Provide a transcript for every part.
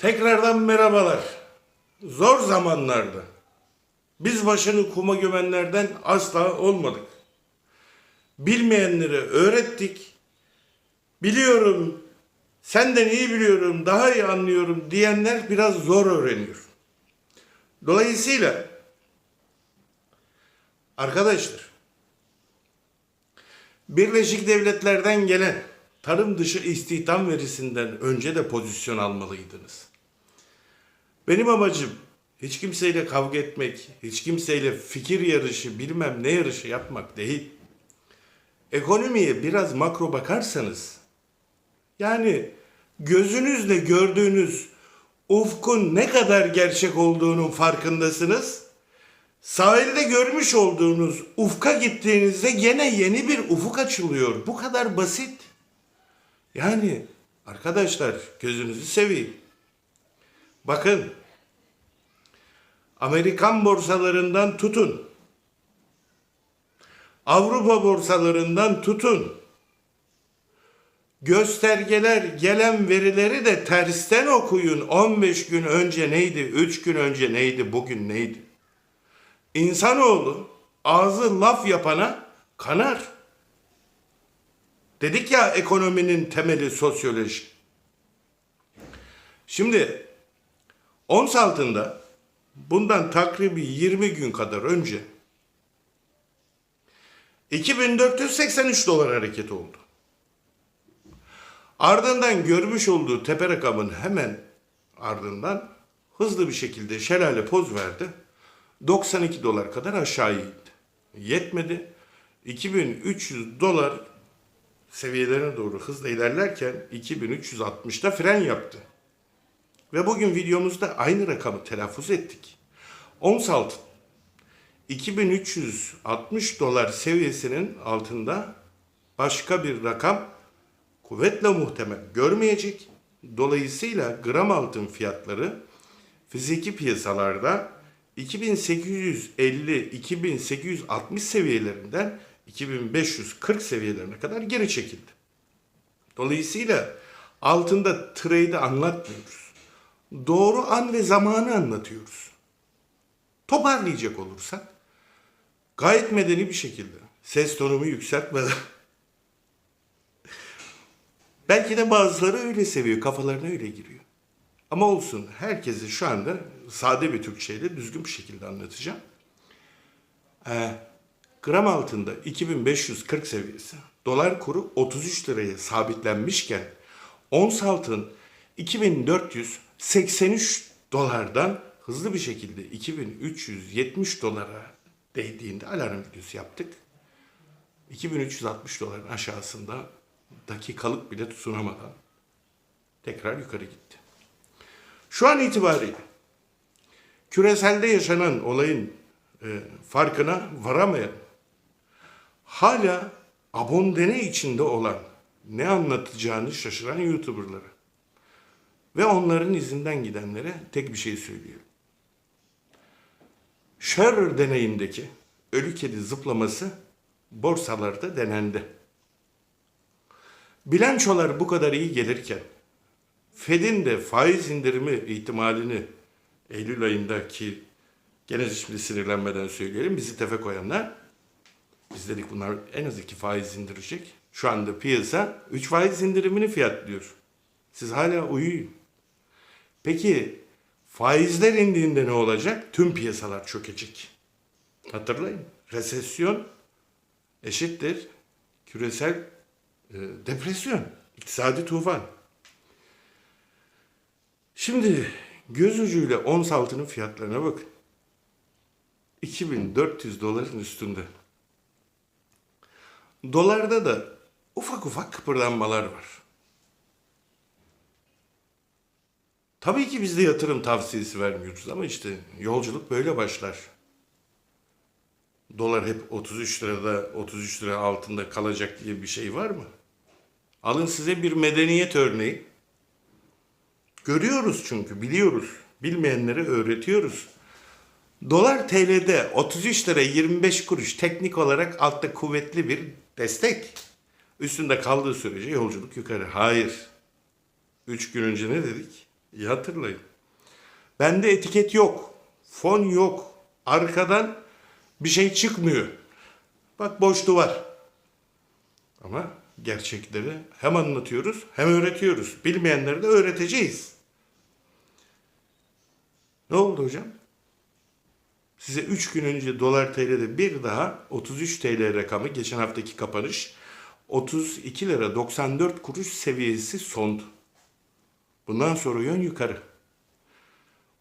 Tekrardan merhabalar. Zor zamanlarda biz başını kuma gömenlerden asla olmadık. Bilmeyenlere öğrettik. Biliyorum, senden iyi biliyorum, daha iyi anlıyorum diyenler biraz zor öğreniyor. Dolayısıyla arkadaşlar Birleşik Devletler'den gelen tarım dışı istihdam verisinden önce de pozisyon almalıydınız. Benim amacım hiç kimseyle kavga etmek, hiç kimseyle fikir yarışı, bilmem ne yarışı yapmak değil. Ekonomiye biraz makro bakarsanız, yani gözünüzle gördüğünüz ufkun ne kadar gerçek olduğunun farkındasınız. Sahilde görmüş olduğunuz ufka gittiğinizde gene yeni bir ufuk açılıyor. Bu kadar basit. Yani arkadaşlar gözünüzü seveyim. Bakın Amerikan borsalarından tutun. Avrupa borsalarından tutun. Göstergeler, gelen verileri de tersten okuyun. 15 gün önce neydi, 3 gün önce neydi, bugün neydi? İnsanoğlu ağzı laf yapana kanar. Dedik ya ekonominin temeli sosyoloji. Şimdi ons altında bundan takribi 20 gün kadar önce 2483 dolar hareket oldu. Ardından görmüş olduğu tepe rakamın hemen ardından hızlı bir şekilde şelale poz verdi. 92 dolar kadar aşağı indi. Yetmedi. 2300 dolar seviyelerine doğru hızla ilerlerken 2360'da fren yaptı. Ve bugün videomuzda aynı rakamı telaffuz ettik. Ons altın 2360 dolar seviyesinin altında başka bir rakam kuvvetle muhtemel görmeyecek. Dolayısıyla gram altın fiyatları fiziki piyasalarda 2850-2860 seviyelerinden 2540 seviyelerine kadar geri çekildi. Dolayısıyla altında trade'i anlatmıyoruz. Doğru an ve zamanı anlatıyoruz. Toparlayacak olursak gayet medeni bir şekilde ses tonumu yükseltmeden belki de bazıları öyle seviyor, kafalarına öyle giriyor. Ama olsun herkesi şu anda sade bir Türkçeyle düzgün bir şekilde anlatacağım. Ee, gram altında 2540 seviyesi, dolar kuru 33 liraya sabitlenmişken ons altın 2483 dolardan hızlı bir şekilde 2370 dolara değdiğinde alarm videosu yaptık. 2360 doların aşağısında dakikalık bile tutunamadan tekrar yukarı gitti. Şu an itibariyle küreselde yaşanan olayın e, farkına varamayan, hala abondene içinde olan, ne anlatacağını şaşıran YouTuber'lara ve onların izinden gidenlere tek bir şey söylüyorum. Scherrer deneyindeki ölü kedi zıplaması borsalarda denendi. Bilançolar bu kadar iyi gelirken Fed'in de faiz indirimi ihtimalini Eylül ayındaki gene şimdi sinirlenmeden söyleyelim bizi tefe koyanlar biz dedik bunlar en az iki faiz indirecek. Şu anda piyasa 3 faiz indirimini fiyatlıyor. Siz hala uyuyun. Peki faizler indiğinde ne olacak? Tüm piyasalar çökecek. Hatırlayın. Resesyon eşittir küresel e, depresyon, iktisadi tufan. Şimdi göz ucuyla ons altının fiyatlarına bakın. 2400 doların üstünde. Dolarda da ufak ufak kıpırdanmalar var. Tabii ki biz de yatırım tavsiyesi vermiyoruz ama işte yolculuk böyle başlar. Dolar hep 33 lirada, 33 lira altında kalacak diye bir şey var mı? Alın size bir medeniyet örneği. Görüyoruz çünkü, biliyoruz. Bilmeyenlere öğretiyoruz. Dolar TL'de 33 lira 25 kuruş teknik olarak altta kuvvetli bir destek. Üstünde kaldığı sürece yolculuk yukarı. Hayır. 3 gün önce ne dedik? İyi hatırlayın. Bende etiket yok. Fon yok. Arkadan bir şey çıkmıyor. Bak boş duvar. Ama gerçekleri hem anlatıyoruz hem öğretiyoruz. Bilmeyenleri de öğreteceğiz. Ne oldu hocam? Size 3 gün önce dolar TL'de bir daha 33 TL rakamı geçen haftaki kapanış 32 lira 94 kuruş seviyesi sondu. Bundan sonra yön yukarı.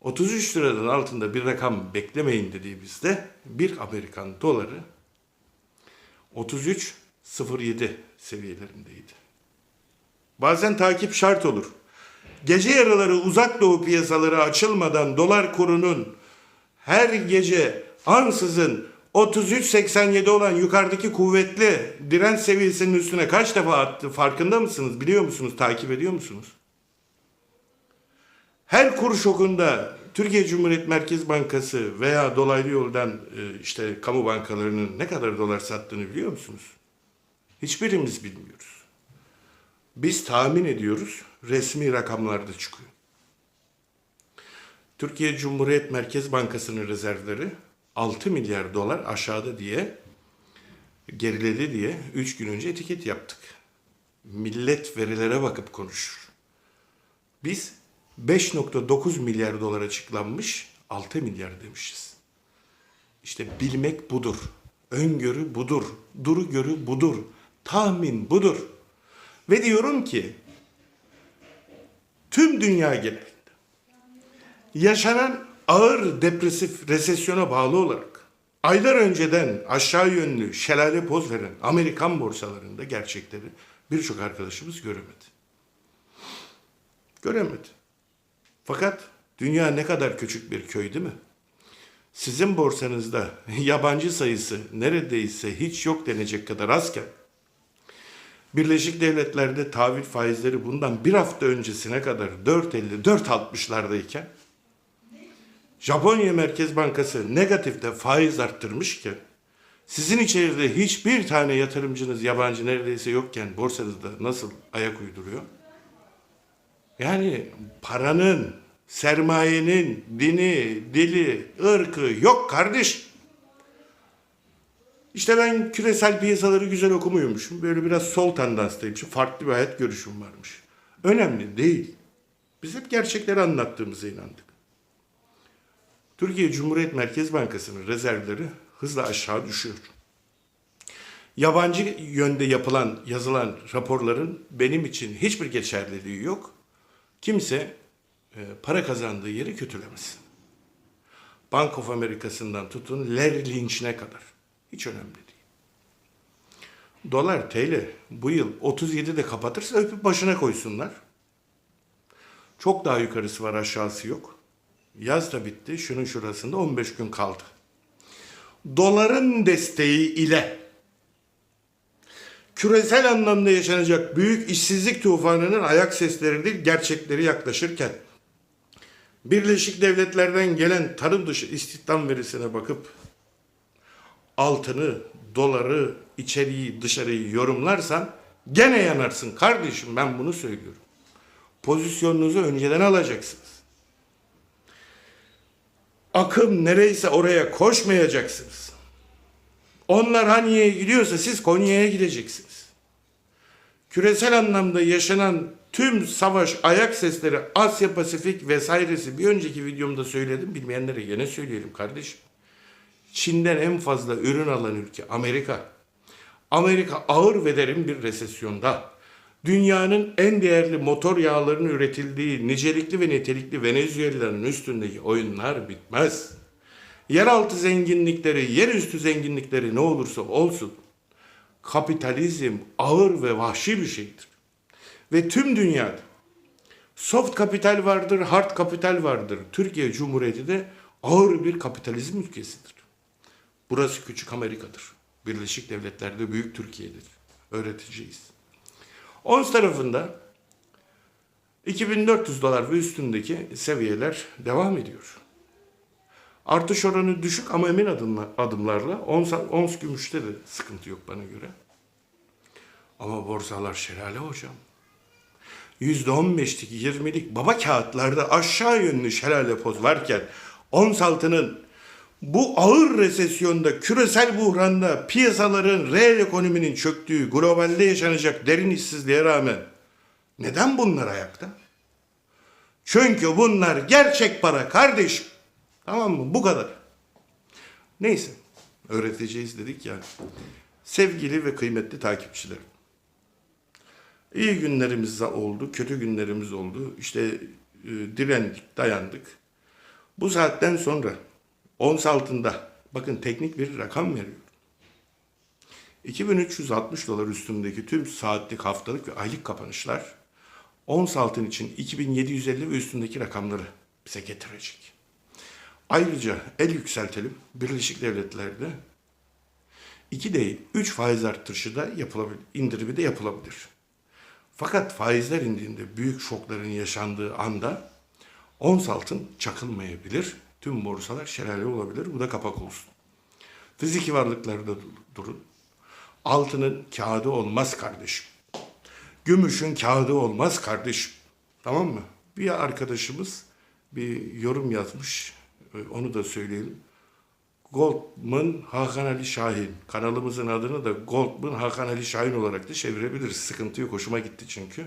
33 liradan altında bir rakam beklemeyin dediğimizde bir Amerikan doları 33.07 seviyelerindeydi. Bazen takip şart olur. Gece yarıları uzak doğu piyasaları açılmadan dolar kurunun her gece ansızın 33.87 olan yukarıdaki kuvvetli direnç seviyesinin üstüne kaç defa attı farkında mısınız? Biliyor musunuz? Takip ediyor musunuz? Her kur şokunda Türkiye Cumhuriyet Merkez Bankası veya dolaylı yoldan e, işte kamu bankalarının ne kadar dolar sattığını biliyor musunuz? Hiçbirimiz bilmiyoruz. Biz tahmin ediyoruz, resmi rakamlarda çıkıyor. Türkiye Cumhuriyet Merkez Bankası'nın rezervleri 6 milyar dolar aşağıda diye geriledi diye 3 gün önce etiket yaptık. Millet verilere bakıp konuşur. Biz 5.9 milyar dolar açıklanmış 6 milyar demişiz. İşte bilmek budur. Öngörü budur. Duru görü budur. Tahmin budur. Ve diyorum ki tüm dünya genelinde yaşanan ağır depresif resesyona bağlı olarak aylar önceden aşağı yönlü şelale poz veren Amerikan borsalarında gerçekleri birçok arkadaşımız göremedi. Göremedi. Fakat dünya ne kadar küçük bir köy değil mi? Sizin borsanızda yabancı sayısı neredeyse hiç yok denecek kadar azken Birleşik Devletler'de tahvil faizleri bundan bir hafta öncesine kadar 4.50, 4.60'lardayken Japonya Merkez Bankası negatifte faiz arttırmışken sizin içeride hiçbir tane yatırımcınız yabancı neredeyse yokken borsanızda nasıl ayak uyduruyor? Yani paranın, sermayenin, dini, dili, ırkı yok kardeş. İşte ben küresel piyasaları güzel okumuyormuşum. Böyle biraz sol tendanstaymışım. Farklı bir hayat görüşüm varmış. Önemli değil. Biz hep gerçekleri anlattığımıza inandık. Türkiye Cumhuriyet Merkez Bankası'nın rezervleri hızla aşağı düşüyor. Yabancı yönde yapılan, yazılan raporların benim için hiçbir geçerliliği yok. Kimse e, para kazandığı yeri kötülemesin. Bank of Amerika'sından tutun Larry Lynch'ine kadar. Hiç önemli değil. Dolar TL bu yıl 37'de kapatırsa öpüp başına koysunlar. Çok daha yukarısı var aşağısı yok. Yaz da bitti. Şunun şurasında 15 gün kaldı. Doların desteği ile küresel anlamda yaşanacak büyük işsizlik tufanının ayak sesleri değil gerçekleri yaklaşırken Birleşik Devletler'den gelen tarım dışı istihdam verisine bakıp altını, doları, içeriği, dışarıyı yorumlarsan gene yanarsın kardeşim ben bunu söylüyorum. Pozisyonunuzu önceden alacaksınız. Akım nereyse oraya koşmayacaksınız. Onlar Haniye'ye gidiyorsa siz Konya'ya gideceksiniz. Küresel anlamda yaşanan tüm savaş ayak sesleri Asya Pasifik vesairesi bir önceki videomda söyledim bilmeyenlere yine söyleyelim kardeşim. Çin'den en fazla ürün alan ülke Amerika. Amerika ağır ve derin bir resesyonda. Dünyanın en değerli motor yağlarının üretildiği nicelikli ve nitelikli Venezuela'nın üstündeki oyunlar bitmez. Yeraltı zenginlikleri, yerüstü zenginlikleri ne olursa olsun kapitalizm ağır ve vahşi bir şeydir. Ve tüm dünyada soft kapital vardır, hard kapital vardır. Türkiye Cumhuriyeti de ağır bir kapitalizm ülkesidir. Burası küçük Amerika'dır. Birleşik Devletler'de büyük Türkiye'dir. Öğreteceğiz. Ons tarafında 2400 dolar ve üstündeki seviyeler devam ediyor. Artış oranı düşük ama emin adımla, adımlarla. Ons, ons gümüşte de sıkıntı yok bana göre. Ama borsalar şelale hocam. %15'lik 20'lik baba kağıtlarda aşağı yönlü şelale poz varken ons altının bu ağır resesyonda, küresel buhranda, piyasaların, reel ekonominin çöktüğü, globalde yaşanacak derin işsizliğe rağmen neden bunlar ayakta? Çünkü bunlar gerçek para kardeşim. Tamam mı? Bu kadar. Neyse. Öğreteceğiz dedik ya. Sevgili ve kıymetli takipçilerim. İyi günlerimiz oldu, kötü günlerimiz oldu. İşte e, direndik, dayandık. Bu saatten sonra ons altında bakın teknik bir rakam veriyorum. 2360 dolar üstündeki tüm saatlik, haftalık ve aylık kapanışlar ons altın için 2750 ve üstündeki rakamları bize getirecek. Ayrıca el yükseltelim. Birleşik Devletler'de 2 değil 3 faiz artışı da yapılabilir, indirimi de yapılabilir. Fakat faizler indiğinde büyük şokların yaşandığı anda ons altın çakılmayabilir. Tüm borsalar şelale olabilir. Bu da kapak olsun. Fiziki varlıklarda dur- durun. Altının kağıdı olmaz kardeşim. Gümüşün kağıdı olmaz kardeşim. Tamam mı? Bir arkadaşımız bir yorum yazmış. Ee, Onu da söyleyelim. Goldman Hakan Ali Şahin. Kanalımızın adını da Goldman Hakan Ali Şahin olarak da çevirebiliriz. Sıkıntı yok. Hoşuma gitti çünkü.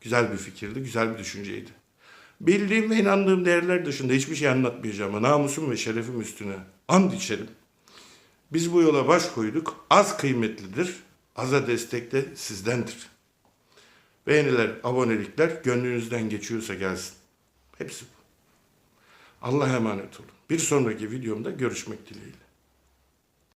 Güzel bir fikirdi, güzel bir düşünceydi. Bildiğim ve inandığım değerler dışında hiçbir şey anlatmayacağım. Namusum ve şerefim üstüne and içerim. Biz bu yola baş koyduk. Az kıymetlidir. Aza destek de sizdendir. Beğeniler, abonelikler gönlünüzden geçiyorsa gelsin. Hepsi. Allah'a emanet olun. Bir sonraki videomda görüşmek dileğiyle.